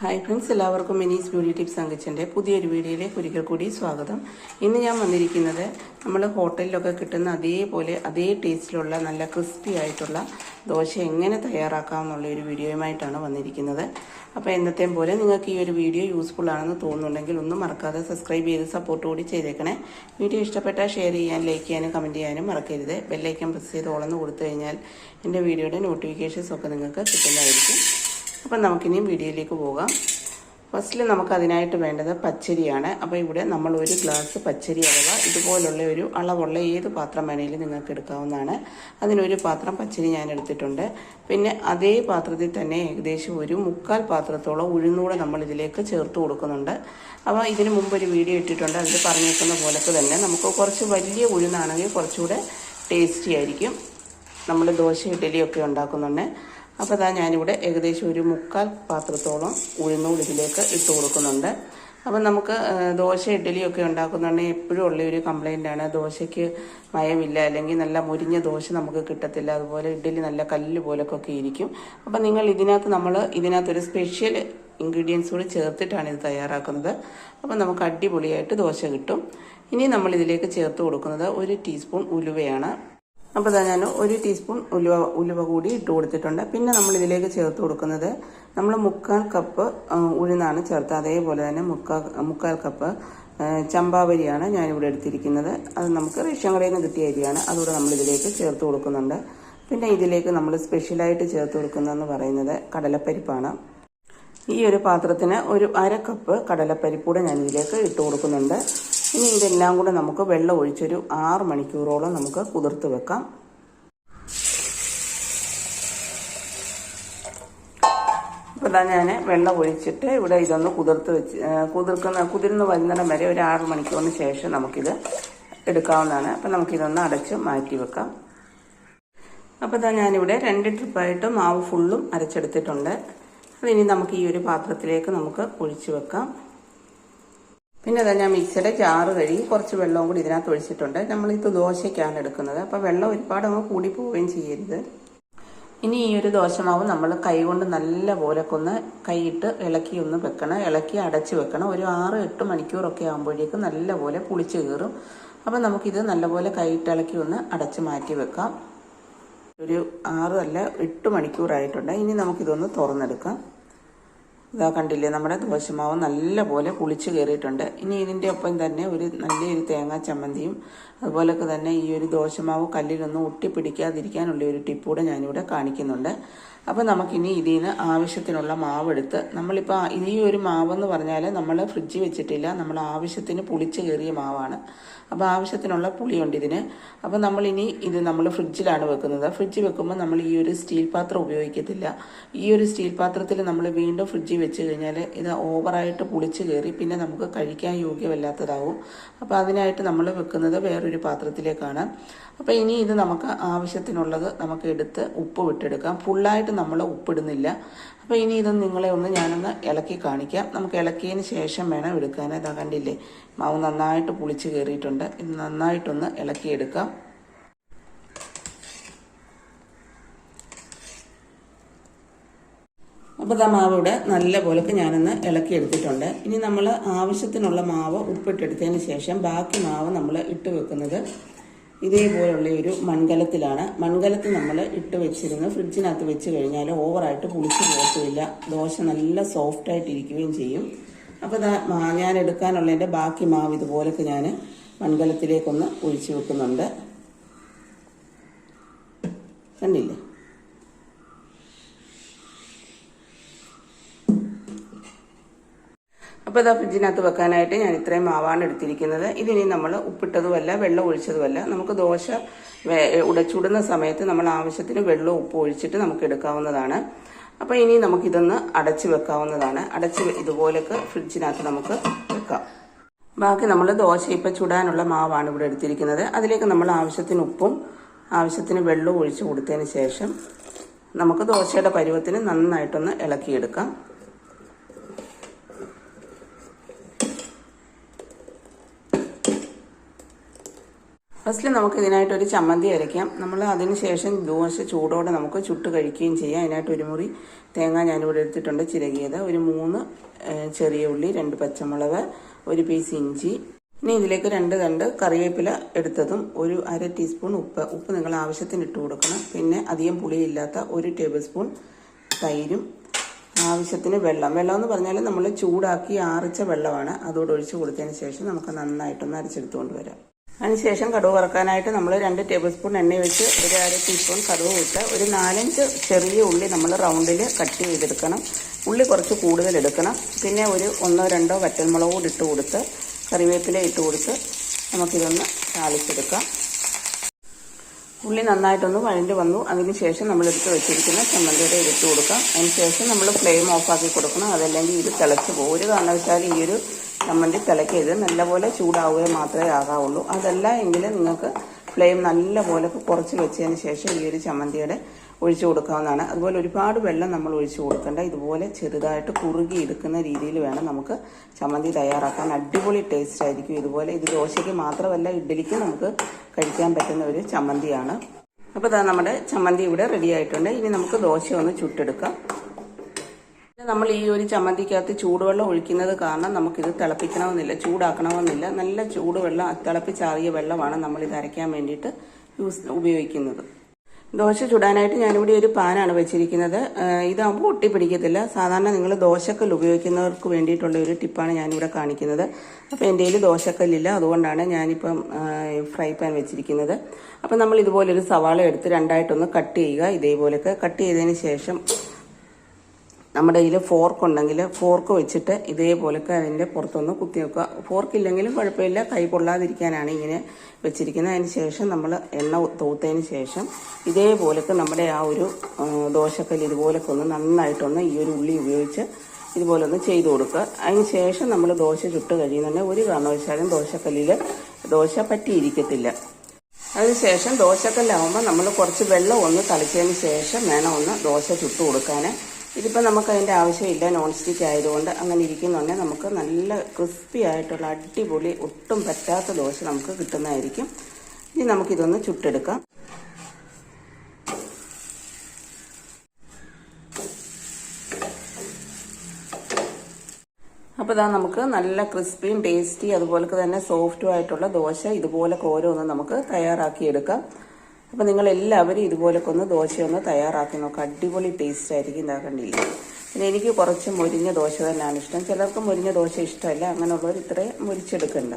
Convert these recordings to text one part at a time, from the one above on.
Hi friends എല്ലാവർക്കും മിനീസ് beauty tips അങ്കച്ചന്റെ പുതിയൊരു വീഡിയോയിലേക്ക് ഒരിക്കൽ കൂടി സ്വാഗതം. ഇന്ന് ഞാൻ വന്നിരിക്കുന്നത് നമ്മൾ ഹോട്ടലിലൊക്കെ കിട്ടുന്ന അതേപോലെ അതേ ടേസ്റ്റിലുള്ള നല്ല ക്രിസ്പി ആയിട്ടുള്ള ദോശ എങ്ങനെ തയ്യാറാക്കാം എന്നുള്ള ഒരു വീഡിയോയുമായിട്ടാണ് വന്നിരിക്കുന്നത്. അപ്പോൾ എന്നത്തെയും പോലെ നിങ്ങൾക്ക് ഈ ഒരു വീഡിയോ യൂസ്ഫുൾ ആണെന്ന് തോന്നുന്നുണ്ടെങ്കിൽ ഒന്നും മറക്കാതെ സബ്സ്ക്രൈബ് ചെയ്ത് സപ്പോർട്ട് കൂടി ചെയ്തേക്കണേ. വീഡിയോ ഇഷ്ടപ്പെട്ടാൽ ഷെയർ ചെയ്യാൻ ലൈക്ക് ചെയ്യാനും കമന്റ് ചെയ്യാനും മറക്കരുത്. ബെല്ലൈക്കൻ പ്രസ് ചെയ്ത് ഓളന്ന് കൊടുത്തു കഴിഞ്ഞാൽ എന്റെ വീഡിയോയുടെ നോട്ടിഫിക്കേഷൻസ് ഒക്കെ നിങ്ങൾക്ക് കിട്ടുന്നതായിരിക്കും. അപ്പം നമുക്കിനി വീഡിയോയിലേക്ക് പോകാം. ഫസ്റ്റിൽ നമുക്ക് അതിനായിട്ട് വേണ്ടത് പച്ചരിയാണ്. അപ്പോൾ ഇവിടെ നമ്മൾ ഒരു ഗ്ലാസ് പച്ചരി അഥവാ ഇതുപോലുള്ള ഒരു അളവുള്ള ഏത് പാത്രം വേണമെങ്കിലും നിങ്ങൾക്ക് എടുക്കാവുന്നതാണ്. അതിനൊരു പാത്രം പച്ചരി ഞാൻ എടുത്തിട്ടുണ്ട്. പിന്നെ അതേ പാത്രത്തിൽ തന്നെ ഏകദേശം ഒരു മുക്കാൽ പാത്രത്തോളം ഉഴുന്നൂടെ നമ്മൾ ഇതിലേക്ക് ചേർത്ത് കൊടുക്കുന്നുണ്ട്. അപ്പോൾ ഇതിന് മുമ്പ് ഒരു വീഡിയോ ഇട്ടിട്ടുണ്ട്. അതിൽ പറഞ്ഞേക്കുന്ന പോലൊക്കെ തന്നെ. നമുക്ക് കുറച്ച് വലിയ ഉഴുന്നാണെങ്കിൽ കുറച്ചുകൂടെ ടേസ്റ്റി ആയിരിക്കും. നമ്മൾ ദോശ ഇഡ്ഡലിയൊക്കെ ഉണ്ടാക്കുന്നുണ്ട്. അപ്പോൾ അതാ ഞാനിവിടെ ഏകദേശം ഒരു മുക്കാൽ പാത്രത്തോളം ഉഴുന്നൂടി ഇതിലേക്ക് ഇട്ട് കൊടുക്കുന്നുണ്ട്. അപ്പം നമുക്ക് ദോശ ഇഡ്ഡലിയൊക്കെ ഉണ്ടാക്കുന്നുണ്ടെങ്കിൽ എപ്പോഴും ഉള്ള ഒരു കംപ്ലൈന്റാണ് ദോശയ്ക്ക് മയമില്ല അല്ലെങ്കിൽ നല്ല മുരിഞ്ഞ ദോശ നമുക്ക് കിട്ടത്തില്ല. അതുപോലെ ഇഡ്ഡലി നല്ല കല്ല് പോലൊക്കെ ഇരിക്കും. അപ്പം നിങ്ങൾ ഇതിനകത്ത് നമ്മൾ ഇതിനകത്തൊരു സ്പെഷ്യൽ ഇൻഗ്രീഡിയൻസ് കൂടി ചേർത്തിട്ടാണ് ഇത് തയ്യാറാക്കുന്നത്. അപ്പം നമുക്ക് അടിപൊളിയായിട്ട് ദോശ കിട്ടും. ഇനി നമ്മൾ ഇതിലേക്ക് ചേർത്ത് കൊടുക്കുന്നത് ഒരു ടീസ്പൂൺ ഉലുവയാണ്. അപ്പോൾ ഇതാ ഞാൻ ഒരു ടീസ്പൂൺ ഉലുവ ഉലുവ കൂടി ഇട്ട് കൊടുത്തിട്ടുണ്ട്. പിന്നെ നമ്മൾ ഇതിലേക്ക് ചേർത്ത് കൊടുക്കുന്നത് നമ്മൾ മുക്കാൽ കപ്പ് ഉഴുന്നാണ് ചേർത്ത് അതേപോലെ തന്നെ മുക്കാൽ മുക്കാൽ കപ്പ് ചമ്പാവരിയാണ് ഞാനിവിടെ എടുത്തിരിക്കുന്നത്. അത് നമുക്ക് റേഷൻ കടയിൽ നിന്ന് കിട്ടിയ അരിയാണ്. അതുകൂടെ നമ്മൾ ഇതിലേക്ക് ചേർത്ത് കൊടുക്കുന്നുണ്ട്. പിന്നെ ഇതിലേക്ക് നമ്മൾ സ്പെഷ്യലായിട്ട് ചേർത്ത് കൊടുക്കുന്നതെന്ന് പറയുന്നത് കടലപ്പരിപ്പാണ്. ഈ ഒരു പാത്രത്തിന് ഒരു അര കപ്പ് കടലപ്പരിപ്പൂടെ ഞാൻ ഇതിലേക്ക് ഇട്ട് കൊടുക്കുന്നുണ്ട്. ഇനി ഇതെല്ലാം കൂടെ നമുക്ക് വെള്ളം ഒഴിച്ചൊരു ആറ് മണിക്കൂറോളം നമുക്ക് കുതിർത്ത് വെക്കാം. ഇപ്പം ഇതാ ഞാൻ വെള്ളം ഒഴിച്ചിട്ട് ഇവിടെ ഇതൊന്ന് കുതിർത്ത് വെച്ച് കുതിർക്കുന്ന കുതിർന്ന് വരുന്നിടം വരെ ഒരു ആറ് മണിക്കൂറിന് ശേഷം നമുക്കിത് എടുക്കാവുന്നതാണ്. അപ്പം നമുക്കിതൊന്ന് അടച്ച് മാറ്റി വെക്കാം. അപ്പോൾ ഇതാ ഞാനിവിടെ രണ്ട് ട്രിപ്പായിട്ട് മാവ് ഫുള്ളും അരച്ചെടുത്തിട്ടുണ്ട്. അതിനി നമുക്ക് ഈ ഒരു പാത്രത്തിലേക്ക് നമുക്ക് ഒഴിച്ചു വെക്കാം. പിന്നെ അതാ ഞാൻ മിക്സിയുടെ ജാറ് കഴുകി കുറച്ച് വെള്ളവും കൂടി ഇതിനകത്ത് ഒഴിച്ചിട്ടുണ്ട്. നമ്മളിത് ദോശയ്ക്കാണ് എടുക്കുന്നത്. അപ്പോൾ വെള്ളം ഒരുപാട് അങ്ങ് കൂടി പോവുകയും ചെയ്യരുത്. ഇനി ഈ ഒരു ദോശമാവ് നമ്മൾ കൈകൊണ്ട് നല്ല പോലെ കൊന്ന് കൈയിട്ട് ഇളക്കി ഒന്ന് വെക്കണം. ഇളക്കി അടച്ച് വെക്കണം. ഒരു ആറ് എട്ട് മണിക്കൂറൊക്കെ ആകുമ്പോഴേക്കും നല്ല പോലെ പുളിച്ച് കയറും അപ്പം നമുക്കിത് നല്ലപോലെ കൈയിട്ട് ഇളക്കി ഒന്ന് അടച്ച് മാറ്റി വെക്കാം. ഒരു ആറ് അല്ല എട്ട് മണിക്കൂറായിട്ടുണ്ട്. ഇനി നമുക്കിതൊന്ന് തുറന്നെടുക്കാം. ഇതാ കണ്ടില്ലേ? നമ്മുടെ ദോശമാവ് നല്ല പോലെ പുളിച്ച് കയറിയിട്ടുണ്ട് ഇനി ഇതിന്റെ ഒപ്പം തന്നെ ഒരു നല്ലൊരു തേങ്ങാ ചമ്മന്തിയും അതുപോലൊക്കെ തന്നെ ഈ ഒരു ദോശമാവ് കല്ലിലൊന്നും ഒട്ടിപ്പിടിക്കാതിരിക്കാനുള്ള ഒരു ടിപ്പ് കൂടെ ഞാനിവിടെ കാണിക്കുന്നുണ്ട്. അപ്പോൾ നമുക്കിനി ഇതിൽ നിന്ന് ആവശ്യത്തിനുള്ള മാവെടുത്ത് നമ്മളിപ്പോൾ ഈ ഒരു മാവെന്ന് പറഞ്ഞാൽ നമ്മൾ ഫ്രിഡ്ജിൽ വെച്ചിട്ടില്ല. നമ്മൾ ആവശ്യത്തിന് പുളിച്ച് കയറിയ മാവാണ്. അപ്പോൾ ആവശ്യത്തിനുള്ള പുളിയുണ്ട് ഇതിന്. അപ്പോൾ നമ്മളിനി ഇത് നമ്മൾ ഫ്രിഡ്ജിലാണ് വെക്കുന്നത്. ഫ്രിഡ്ജ് വെക്കുമ്പോൾ നമ്മൾ ഈ ഒരു സ്റ്റീൽ പാത്രം ഉപയോഗിക്കത്തില്ല. ഈ ഒരു സ്റ്റീൽ പാത്രത്തിൽ നമ്മൾ വീണ്ടും ഫ്രിഡ്ജിൽ വെച്ച് കഴിഞ്ഞാൽ ഇത് ഓവറായിട്ട് പുളിച്ച് കയറി പിന്നെ നമുക്ക് കഴിക്കാൻ യോഗ്യമല്ലാത്തതാവും അപ്പോൾ അതിനായിട്ട് നമ്മൾ വെക്കുന്നത് വേറൊരു പാത്രത്തിലേക്കാണ്. അപ്പോൾ ഇനി ഇത് നമുക്ക് ആവശ്യത്തിനുള്ളത് നമുക്ക് എടുത്ത് ഉപ്പ് വിട്ടെടുക്കാം. ഫുള്ളായിട്ട് നമ്മൾ ഉപ്പിടുന്നില്ല. അപ്പോൾ ഇനി ഇത് നിങ്ങളെ ഒന്ന് ഞാനൊന്ന് ഇളക്കി കാണിക്കാം. നമുക്ക് ഇളക്കിയതിന് ശേഷം വേണം എടുക്കാൻ. ഇതാ കണ്ടില്ലേ? മാവ് നന്നായിട്ട് പുളിച്ച് കയറിയിട്ടുണ്ട് ഇത് നന്നായിട്ടൊന്ന് ഇളക്കിയെടുക്കാം. അപ്പോൾ ആ മാവ് ഇവിടെ നല്ല പോലൊക്കെ ഞാനൊന്ന് ഇളക്കി എടുത്തിട്ടുണ്ട്. ഇനി നമ്മൾ ആവശ്യത്തിനുള്ള മാവ് ഉപ്പിട്ടെടുത്തതിന് ശേഷം ബാക്കി മാവ് നമ്മൾ ഇട്ട് വെക്കുന്നത് ഇതേപോലുള്ള ഒരു മൺകലത്തിലാണ്. മൺകലത്തിൽ നമ്മൾ ഇട്ട് വെച്ചിരുന്ന്. ഫ്രിഡ്ജിനകത്ത് വെച്ച് കഴിഞ്ഞാൽ ഓവറായിട്ട് പുളിച്ച് പോകത്തുമില്ല. ദോശ നല്ല സോഫ്റ്റായിട്ടിരിക്കുകയും ചെയ്യും. അപ്പോൾ ഞാൻ എടുക്കാനുള്ളതിന്റെ ബാക്കി മാവ് ഇതുപോലൊക്കെ ഞാൻ മൺകലത്തിലേക്കൊന്ന് ഒഴിച്ചു വെക്കുന്നുണ്ട്. കണ്ടില്ലേ? അപ്പോൾ ഇതാ ഫ്രിഡ്ജിനകത്ത് വെക്കാനായിട്ട് ഞാൻ ഇത്രയും മാവാണ് എടുത്തിരിക്കുന്നത്. ഇതിനി നമ്മൾ ഉപ്പിട്ടതുമല്ല വെള്ളം ഒഴിച്ചതുമല്ല. നമുക്ക് ദോശ ഉടച്ചുടുന്ന സമയത്ത് നമ്മൾ ആവശ്യത്തിന് വെള്ളവും ഉപ്പ് ഒഴിച്ചിട്ട് നമുക്ക് എടുക്കാവുന്നതാണ്. അപ്പോൾ ഇനി നമുക്കിതൊന്ന് അടച്ച് വെക്കാവുന്നതാണ്. അടച്ച് ഇതുപോലൊക്കെ ഫ്രിഡ്ജിനകത്ത് നമുക്ക് വെക്കാം. ബാക്കി നമ്മൾ ദോശ ഇപ്പം ചുടാനുള്ള മാവാണ് ഇവിടെ എടുത്തിരിക്കുന്നത്. അതിലേക്ക് നമ്മൾ ആവശ്യത്തിന് ഉപ്പും ആവശ്യത്തിന് വെള്ളവും ഒഴിച്ച് കൊടുത്തതിന് ശേഷം നമുക്ക് ദോശയുടെ പരുവത്തിന് നന്നായിട്ടൊന്ന് ഇളക്കിയെടുക്കാം. ഫസ്റ്റിൽ നമുക്ക് ഇതിനായിട്ട് ഒരു ചമ്മന്തി അരയ്ക്കാം. നമ്മൾ അതിന് ശേഷം ദോശ ചൂടോടെ നമുക്ക് ചുട്ട് കഴിക്കുകയും ചെയ്യാം. അതിനായിട്ട് ഒരു മുറി തേങ്ങ ഞാനിവിടെ എടുത്തിട്ടുണ്ട് ചിരകിയത്. ഒരു മൂന്ന് ചെറിയ ഉള്ളി രണ്ട് പച്ചമുളക് ഒരു പീസ് ഇഞ്ചി. ഇനി ഇതിലേക്ക് രണ്ട് തണ്ട് കറിവേപ്പില എടുത്തതും ഒരു അര ടീസ്പൂൺ ഉപ്പ്. ഉപ്പ് നിങ്ങൾ ആവശ്യത്തിന് ഇട്ട് കൊടുക്കണം. പിന്നെ അധികം പുളിയില്ലാത്ത ഒരു ടേബിൾ സ്പൂൺ തൈരും. ആവശ്യത്തിന് വെള്ളം. വെള്ളം എന്ന് പറഞ്ഞാൽ നമ്മൾ ചൂടാക്കി ആറിച്ച വെള്ളമാണ്. അതോട് ഒഴിച്ച് കൊടുത്തതിന് ശേഷം നമുക്ക് നന്നായിട്ടൊന്ന് അരച്ചെടുത്തുകൊണ്ട് വരാം. അതിനുശേഷം കടുവ് വറക്കാനായിട്ട് നമ്മൾ രണ്ട് ടേബിൾ സ്പൂൺ എണ്ണ വെച്ച് ഒരു അര ടീസ്പൂൺ കടുവ് ഇട്ട് ഒരു നാലഞ്ച് ചെറിയ ഉള്ളി നമ്മൾ റൗണ്ടിൽ കട്ട് ചെയ്തെടുക്കണം. ഉള്ളി കുറച്ച് കൂടുതൽ എടുക്കണം. പിന്നെ ഒരു ഒന്നോ രണ്ടോ വറ്റൽമുളക് കൂടി ഇട്ട് കൊടുത്ത് കറിവേപ്പില ഇട്ട് കൊടുത്ത് നമുക്കിതൊന്ന് താളിച്ചെടുക്കാം. ഉള്ളി നന്നായിട്ടൊന്ന് വഴണ്ട് വന്നു. അതിനുശേഷം നമ്മൾ എടുത്ത് വെച്ചിരിക്കുന്ന ചമ്മന്തിയുടെ ഇട്ട് കൊടുക്കാം. അതിനുശേഷം നമ്മൾ ഫ്ലെയിം ഓഫാക്കി കൊടുക്കണം. അതല്ലെങ്കിൽ ഇത് തിളച്ച് പോകും. ഒരു കാരണവശാലും ഈ ഒരു ചമ്മന്തി തിളക്കരുത് നല്ലപോലെ ചൂടാവുക മാത്രമേ ആകാവുള്ളൂ. അതല്ല എങ്കിൽ നിങ്ങൾക്ക് ഫ്ലെയിം നല്ലപോലെ കുറച്ച് വെച്ചതിന് ശേഷം ഈ ഒരു ചമ്മന്തിയുടെ ഒഴിച്ചു കൊടുക്കാവുന്നതാണ്. അതുപോലെ ഒരുപാട് വെള്ളം നമ്മൾ ഒഴിച്ചു കൊടുക്കേണ്ട. ഇതുപോലെ ചെറുതായിട്ട് കുറുകി എടുക്കുന്ന രീതിയിൽ വേണം നമുക്ക് ചമ്മന്തി തയ്യാറാക്കാൻ. അടിപൊളി ടേസ്റ്റ് ആയിരിക്കും. ഇതുപോലെ ഇത് ദോശയ്ക്ക് മാത്രമല്ല ഇഡ്ഡലിക്ക് നമുക്ക് കഴിക്കാൻ പറ്റുന്ന ഒരു ചമ്മന്തിയാണ്. അപ്പോൾ ഇതാ നമ്മുടെ ചമ്മന്തി ഇവിടെ റെഡി ആയിട്ടുണ്ട്. ഇനി നമുക്ക് ദോശ ഒന്ന് ചുട്ടെടുക്കാം. നമ്മൾ ഈ ഒരു ചമ്മന്തിക്കകത്ത് ചൂടുവെള്ളം ഒഴിക്കുന്നത് കാരണം നമുക്കിത് തിളപ്പിക്കണമെന്നില്ല ചൂടാക്കണമെന്നില്ല. നല്ല ചൂടുവെള്ളം തിളപ്പിച്ചാറിയ വെള്ളമാണ് നമ്മൾ ഇത് അരയ്ക്കാൻ വേണ്ടിയിട്ട് യൂസ് ഉപയോഗിക്കുന്നത്. ദോശ ചുടാനായിട്ട് ഞാനിവിടെ ഒരു പാനാണ് വെച്ചിരിക്കുന്നത്. ഇതാകുമ്പോൾ ഒട്ടിപ്പിടിക്കത്തില്ല സാധാരണ നിങ്ങൾ ദോശക്കല്ല് ഉപയോഗിക്കുന്നവർക്ക് വേണ്ടിയിട്ടുള്ള ഒരു ടിപ്പാണ് ഞാനിവിടെ കാണിക്കുന്നത്. അപ്പോൾ എന്റെ കയ്യിൽ ദോശക്കല്ലില്ല. അതുകൊണ്ടാണ് ഞാനിപ്പം ഫ്രൈ പാൻ വെച്ചിരിക്കുന്നത്. അപ്പം നമ്മൾ ഇതുപോലൊരു സവാള എടുത്ത് രണ്ടായിട്ടൊന്ന് കട്ട് ചെയ്യുക. ഇതേപോലെയൊക്കെ കട്ട് ചെയ്തതിന് ശേഷം നമ്മുടെ കയ്യിൽ ഫോർക്ക് ഉണ്ടെങ്കിൽ ഫോർക്ക് വെച്ചിട്ട് ഇതേപോലൊക്കെ അതിന്റെ പുറത്തൊന്ന് കുത്തി വെക്കുക. ഫോർക്കില്ലെങ്കിലും കുഴപ്പമില്ല. കൈ കൊള്ളാതിരിക്കാനാണ് ഇങ്ങനെ വെച്ചിരിക്കുന്നത്. അതിന് ശേഷം നമ്മൾ എണ്ണ തൂത്തതിന് ശേഷം ഇതേപോലൊക്കെ നമ്മുടെ ആ ഒരു ദോശക്കല്ല് ഇതുപോലൊക്കെ ഒന്ന് നന്നായിട്ടൊന്ന് ഈ ഒരു ഉള്ളി ഉപയോഗിച്ച് ഇതുപോലെ ഒന്ന് ചെയ്ത് കൊടുക്കുക. അതിന് ശേഷം നമ്മൾ ദോശ ചുട്ട് കഴിയുന്നുണ്ടെങ്കിൽ ഒരു കാരണവശാലും ദോശക്കല്ലിൽ ദോശ പറ്റിയിരിക്കത്തില്ല. അതിനുശേഷം ദോശക്കല്ലാവുമ്പോൾ നമ്മൾ കുറച്ച് വെള്ളം ഒന്ന് തളിച്ചതിന് ശേഷം വേണം ഒന്ന് ദോശ ചുട്ട് കൊടുക്കാൻ ഇതിപ്പോൾ നമുക്ക് അതിന്റെ ആവശ്യമില്ല. നോൺ സ്റ്റിക്ക് ആയതുകൊണ്ട് അങ്ങനെ ഇരിക്കുന്നുണ്ടെങ്കിൽ നമുക്ക് നല്ല ക്രിസ്പി ആയിട്ടുള്ള അടിപൊളി ഒട്ടും പറ്റാത്ത ദോശ നമുക്ക് കിട്ടുന്നതായിരിക്കും. ഇനി നമുക്കിതൊന്ന് ചുട്ടെടുക്കാം. അപ്പോൾ ഇതാ നമുക്ക് നല്ല ക്രിസ്പിയും ടേസ്റ്റി അതുപോലെ തന്നെ സോഫ്റ്റും ആയിട്ടുള്ള ദോശ ഇതുപോലൊക്കെ ഓരോന്നും നമുക്ക് തയ്യാറാക്കിയെടുക്കാം. അപ്പോൾ നിങ്ങൾ എല്ലാവരും ഇതുപോലൊക്കെ ഒന്ന് ദോശ ഒന്ന് തയ്യാറാക്കി നോക്കുക അടിപൊളി ടേസ്റ്റ് ആയിരിക്കും ഇതാ കണ്ടില്ലേ പിന്നെ എനിക്ക് കുറച്ച് മുരിഞ്ഞ ദോശ തന്നെയാണ് ഇഷ്ടം. ചിലർക്ക് മുരിഞ്ഞ ദോശ ഇഷ്ടമല്ല. അങ്ങനെയുള്ളവർ ഇത്രയും മുരിച്ചെടുക്കണ്ട.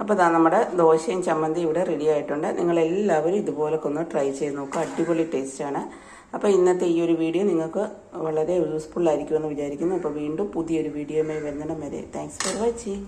അപ്പോൾ ഇതാ നമ്മുടെ ദോശയും ചമ്മന്തി ഇവിടെ റെഡി ആയിട്ടുണ്ട്. നിങ്ങൾ എല്ലാവരും ഇതുപോലൊക്കെ ഒന്ന് ട്രൈ ചെയ്ത് നോക്കുക അടിപൊളി ടേസ്റ്റാണ് അപ്പോൾ ഇന്നത്തെ ഈ ഒരു വീഡിയോ നിങ്ങൾക്ക് വളരെ യൂസ്ഫുൾ ആയിരിക്കുമെന്ന് വിചാരിക്കുന്നു. അപ്പോൾ വീണ്ടും പുതിയൊരു വീഡിയോയുമായി വരുന്നിടം വരെ. Thanks for watching